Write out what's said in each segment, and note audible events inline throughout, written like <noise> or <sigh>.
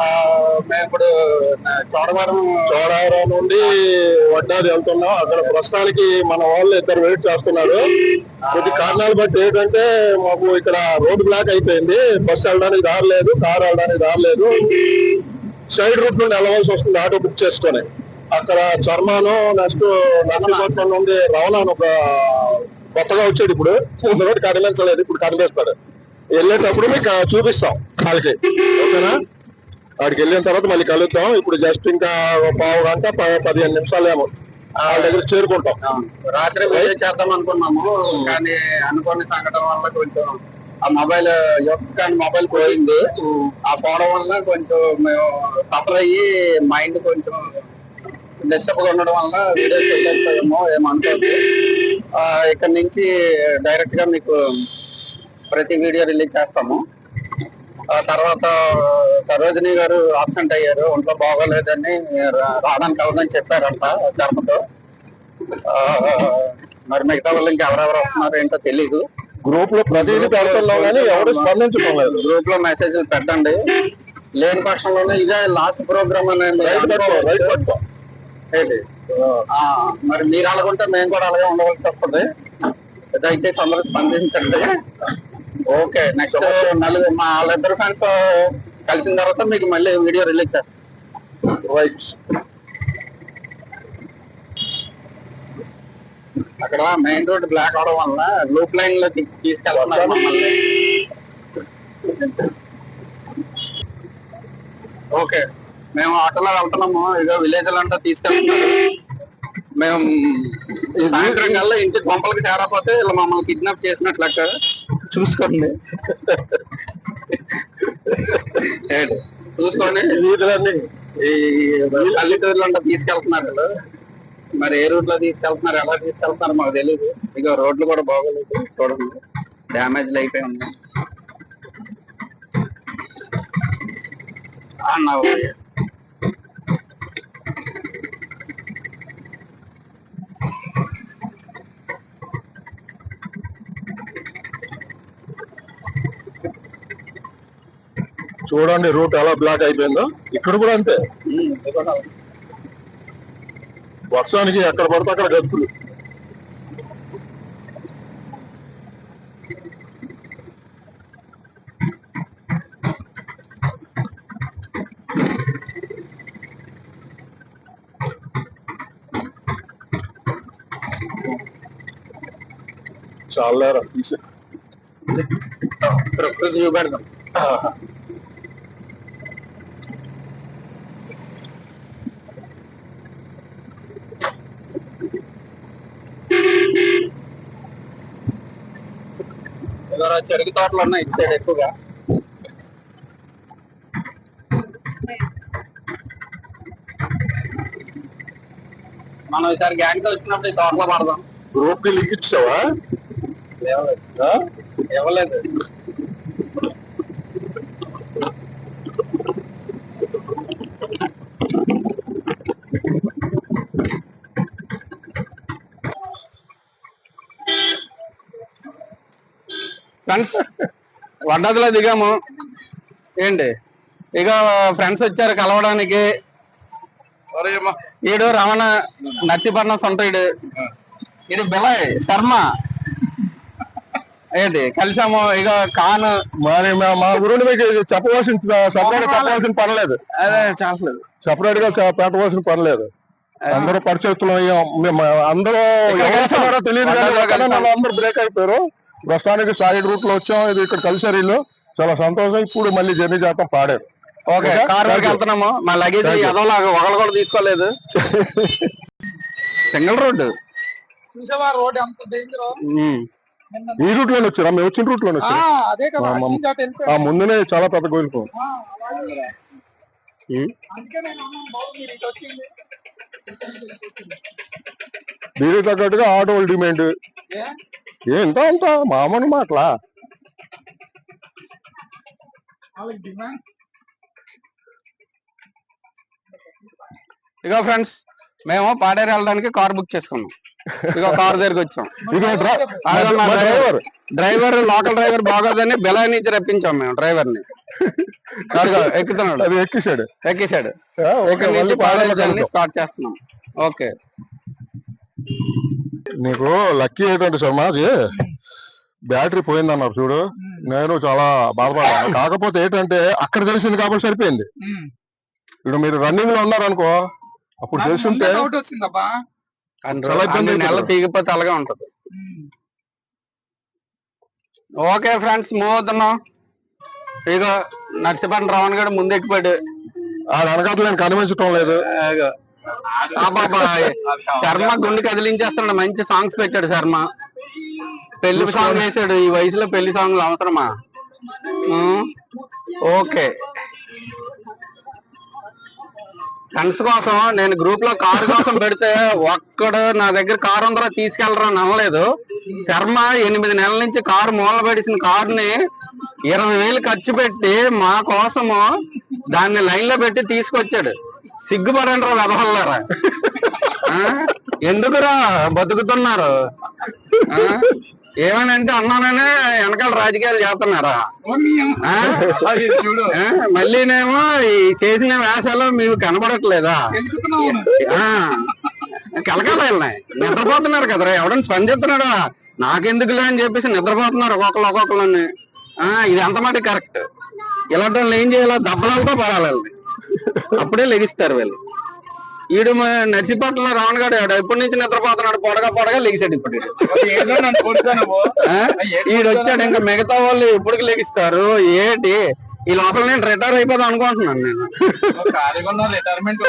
ఆ, మేము ఇప్పుడు చోడవరం చోడవరం నుండి వడ్డాది వెళ్తున్నాం. అక్కడ ప్రస్తుతానికి మన వాళ్ళు ఇద్దరు వెయిట్ చేస్తున్నారు. కొద్ది కారణాలు బట్టి ఏంటంటే మాకు ఇక్కడ రోడ్ బ్లాక్ అయిపోయింది. బస్సు వెళ్ళడానికి దారి లేదు కార్ వెళ్ళడానికి దారి లేదు. సైడ్ రూట్ నుండి వెళ్ళవలసి వస్తుంది ఆటో బుక్ చేసుకొని. అక్కడ చర్మాను నెక్స్ట్ నర్సీపట్నం నుండి రవణ అని ఒక కొత్తగా వచ్చాడు ఇప్పుడు. ముందు కనిపించలేదు ఇప్పుడు కనిపిస్తాడు. వెళ్ళేటప్పుడు మీకు చూపిస్తాం వాళ్ళకి ఓకేనా? వాడికి వెళ్ళిన తర్వాత మళ్ళీ కలుద్దాం. ఇప్పుడు జస్ట్ ఇంకా పావు గంట పదిహేను నిమిషాలేమో. వాళ్ళ దగ్గర చేరుకుంటాం. రాత్రి చేద్దాం అనుకున్నాము. కానీ అనుకోని సంఘటన వల్ల కొంచెం ఆ మొబైల్ యొక్క మొబైల్ పోయింది. ఆ పోవడం వల్ల కొంచెం మేము సఫర్ అయ్యి మైండ్ కొంచెం డిస్టర్బ్గా ఉండడం వల్ల వీడియోస్ వెళ్ళేస్తామేమో ఏమనుకోదు ఆ, ఇక్కడ నుంచి డైరెక్ట్గా మీకు ప్రతి వీడియో రిలీజ్ చేస్తాము. ఆ తర్వాత సరోజిని గారు ఆబ్సెంట్ అయ్యారు ఒంట్లో బాగోలేదని రావడానికి అవదని చెప్పారంట ధర్మతో. మరి మిగతా వాళ్ళు ఇంకెవరెవరు వస్తున్నారు ఏంటో తెలీదు. గ్రూప్లో ప్రతిదీ పెడుతున్నాం కానీ ఎవరు స్పందించడం లేదు గ్రూప్లో మెసేజ్ పెట్టండి. లేని పక్షంలోనే ఇదే లాస్ట్ ప్రోగ్రామ్ అనేది మరి మీరు అలాగుంటే మేము కూడా అలాగే ఉండవలసి వస్తుంది. దయచేసి అందరూ స్పందించండి. ఓకే నెక్స్ట్ నలుగురు మా వాళ్ళిద్దరు ఫ్రెండ్స్ కలిసిన తర్వాత మీకు మళ్ళీ వీడియో రిలీజ్ చేస్తాం. రైట్. అక్కడ మెయిన్ రోడ్ బ్లాక్ అవడం వల్ల లూప్ లైన్లో తీసుకెళ్తున్నారు మమ్మల్ని. ఓకే. మేము ఆటోలో వెళ్తున్నాము. ఇక విలేజ్ అంతా తీసుకెళ్తున్నారు మేము ఈ సాయంత్రం కల్లా ఇంటి కొంపలకి చేరకపోతే ఇలా మమ్మల్ని కిడ్నాప్ చేసినట్లు చూసుకోండి. వీధులన్నీ. ఈ పల్లెటూరులో అంతా తీసుకెళ్తున్నారు వీళ్ళు. మరి ఏ రూట్లో తీసుకెళ్తున్నారు ఎలా తీసుకెళ్తున్నారు మాకు తెలియదు ఇక రోడ్లు కూడా బాగోలేదు చూడండి. డ్యామేజ్ అయిపోయి ఉన్నాయి. అన్నా చూడండి రూట్ ఎలా బ్లాక్ అయిపోయిందో. ఇక్కడ కూడా అంతే. వర్షానికి ఎక్కడ పడితే అక్కడ గతులు చాలా తీసి ప్రకృతి చూపెడదాం. ఇవాళ చెరుకు తోటలు ఉన్నాయి ఇటు సైడ్ ఎక్కువగా. మనం ఈసారి గ్యాంగ్ వచ్చినప్పుడు ఈ తోటలో పడదాం. గ్రూప్కి లింక్ ఇచ్చావా ఆ? ఇవ్వలేదు ఫ్రెండ్స్ వడ్డదిలో దిగాము. ఏంటి? ఇక ఫ్రెండ్స్ వచ్చారు కలవడానికి. ఈడు రమణ నర్సీపట్నం సొంత ఈడు. ఇది బిలయ్ శర్మ. ఏంటి? కలిసాము. ఇక కాన్. మరి మా- మా గురువుని మీకు చెప్పవలసిన సపరేట్ చెప్పవలసిన పర్లేదు అదే చాలలేదు సపరేట్గా చె- పెట్టవలసిన అందరూ అయ్యాం. మేము అందరూ ఇక్కడ ఎవరు కలిసాం. వస్తున్నారో తెలియదు కానీ అందరూ కలిసాం. అందరూ బ్రేక్ అయిపోయారు. ప్రస్తుతానికి సైడ్ రూట్లో వచ్చాం. ఇది ఇక్కడ కలిసారు వీళ్ళు. చాలా సంతోషం. ఇప్పుడు మళ్ళీ జర్నీ చేస్తాం పాడారు. ఓకే కార్ వరకు. వెళ్తున్నాము. మా లగేజ్ ఒకళ్ళు కూడా తీసుకోలేదు. <laughs> Single road. చూసావా? రోడ్ ఎంత డేంజర్ ఈ రూట్లోనే వచ్చారా? మేము వచ్చిన రూట్లోనే వచ్చారు అదే కదా. ఆ, అటు మమ్- నుంచి అటు వెళ్ళిపోయాం. ఆ ముందునే చాలా పెద్ద గోలిపోం ఆ, అలాగే. అందుకే నేను అన్నాను బాబు మీరు ఇటు వచ్చింది. దీనికి తగ్గట్టుగా ఆటోల డిమాండ్. ఏ? ఏంట అంత మామూలు మాటలా? ఇగో ఫ్రెండ్స్ మేము పాడేరు వెళ్ళడానికి కార్ బుక్ చేసుకున్నాం. ఇక కారు దగ్గరికి వచ్చాం. డ్రైవర్ డ్రైవర్ లోకల్ డ్రైవర్ బాగోదని బెలా నుంచి రప్పించాం మేము డ్రైవర్ని ఎక్కుతున్నాడు. అది ఎక్కిసాడు. జర్నీ స్టార్ట్ చేస్తున్నాం. ఓకే. నీకు లక్కీ ఏంటంటే శర్మ అది. బ్యాటరీ పోయిందన్నారు చూడు. నేను చాలా బాధపడ్డాను. కాకపోతే ఏంటంటే అక్కడ తెలిసింది కాబట్టి సరిపోయింది. ఇప్పుడు మీరు రన్నింగ్లో ఉన్నారనుకో అప్పుడు తెలుసుంటే అవుతుంది. తీగిపోతే అలాగే ఉంటది. ఓకే ఫ్రెండ్స్ మూవ్ అవుతున్నాం. ఇక నర్సిపల్లి రావణ్ గడు ముందు ఎక్కిపోయాడు ఆ వెనకాతలు నేను కనిపించటం లేదు శర్మ గుండె కదిలించేస్తున్నాడు. మంచి సాంగ్స్ పెట్టాడు శర్మ. పెళ్ళి సాంగ్ వేసాడు. ఈ వయసులో పెళ్ళి సాంగ్లు అవసరమా? ఓకే. ఫ్రెండ్స్ కోసం నేను గ్రూప్లో కారు కోసం పెడితే ఒక్కడు నా దగ్గర కారు ఉందరా తీసుకెళ్ళరా అని అనలేదు. శర్మ ఎనిమిది నెలల నుంచి కారు మూల పడిసిన కారుని ఇరవై వేలు ఖర్చు పెట్టి మా కోసము దాన్ని లైన్లో పెట్టి తీసుకొచ్చాడు. సిగ్గుపడండి రా వెదవల్లారా? ఆ? ఎందుకురా బతుకుతున్నారు? ఆ? ఏమనంటే అన్నాననే వెనకాల రాజకీయాలు చేస్తున్నారా? మళ్ళీనేమో ఈ చేసిన వేషాలు మీకు కనబడట్లేదా? ఎందుకున్నావు? ఆ. కలకాల వెళ్ళినాయి నిద్రపోతున్నారు కదరా. ఎవడని స్పందిస్తున్నాడా నాకెందుకులే అని చెప్పేసి నిద్రపోతున్నారు ఒక్కొక్కరు ఒక్కొక్కరు ఆ ఇది అంత మాట కరెక్ట్? ఇలాంటి వాళ్ళు ఏం చేయాలి? దెబ్బలతో పడాలి. అప్పుడే లెగిస్తారు వీళ్ళు. ఈడు నర్సిపట్ల రావణ గారు ఎప్పటి నుంచి నిద్రపోతున్నాడు పొడగా పొడగా లెగిసాడు ఇప్పుడు ఈడు. ఏదో నన్ను కొడుతాను ఆ? ఈడు వచ్చాడు ఇంకా మిగతా వాళ్ళు ఎప్పుడు లెగిస్తారు? ఏంటి? ఈ లోపల నేను రిటైర్ అయిపోదాం అనుకుంటున్నాను నేను. రిటైర్మెంట్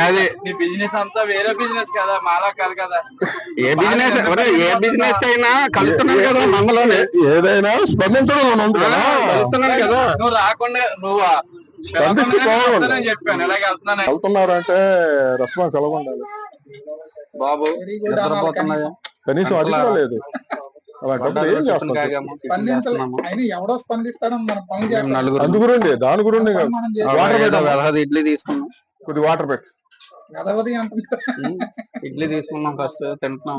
అది నీ బిజినెస్ అంతా వేరే బిజినెస్ కదా మాలా కాదు కదా. ఏ బిజినెస్ ఏ బిజినెస్ అయినా కలుస్తున్నాను కదా ఏదైనా స్పందించడం ఆ, కదా? కలుస్తున్నాను కదా. నువ్వు రాకుండా నువ్వు? స్పందిస్తే బాగుండు. నేను చెప్పాను ఇలాగే వెళ్తున్నాను? వెళ్తున్నారంటే రెస్పాన్స్ ఎలా ఉండాలి? బాబు కనీసం అది ఎవడో స్పందిస్తాడని మన నలుగురు దాని. మనం వాటర్ పెట్టాలి. ఇడ్లీ తీసుకున్నాం. కొద్ది వాటర్ పెట్టు. గదవది ఇడ్లీ తీసుకున్నాం ఫస్ట్ తింటున్నాం.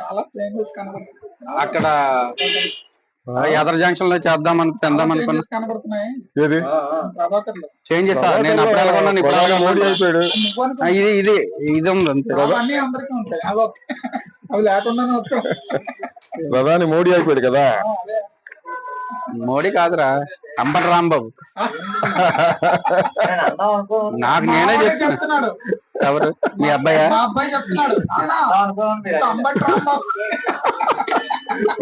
చాలా చేంజెస్ అక్కడ ఎదర్ జంక్షన్లో చేద్దాం అని తిందాం అనుకున్నా. ఏది? చేంజ్ చేస్తా నేను అప్పుడు అనుకున్నాను ఇప్పుడు ప్రధాని మోడీ. అయిపోయాడు. ఇది ఇది ఇది ఉంది అంతే. అవి ప్రధాని మోడీ అయిపోయాడు కదా. మోడీ కాదురా అంబటి రాంబాబు. నాకు నేనే చెప్తున్నాడు. ఎవరు? మీ అబ్బాయా? మా అబ్బాయి చెప్తున్నాడు అన్న, ఇంత అంబటి రాంబాబు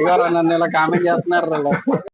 ఇక నన్ను ఇలా కామెంట్ చేస్తున్నారు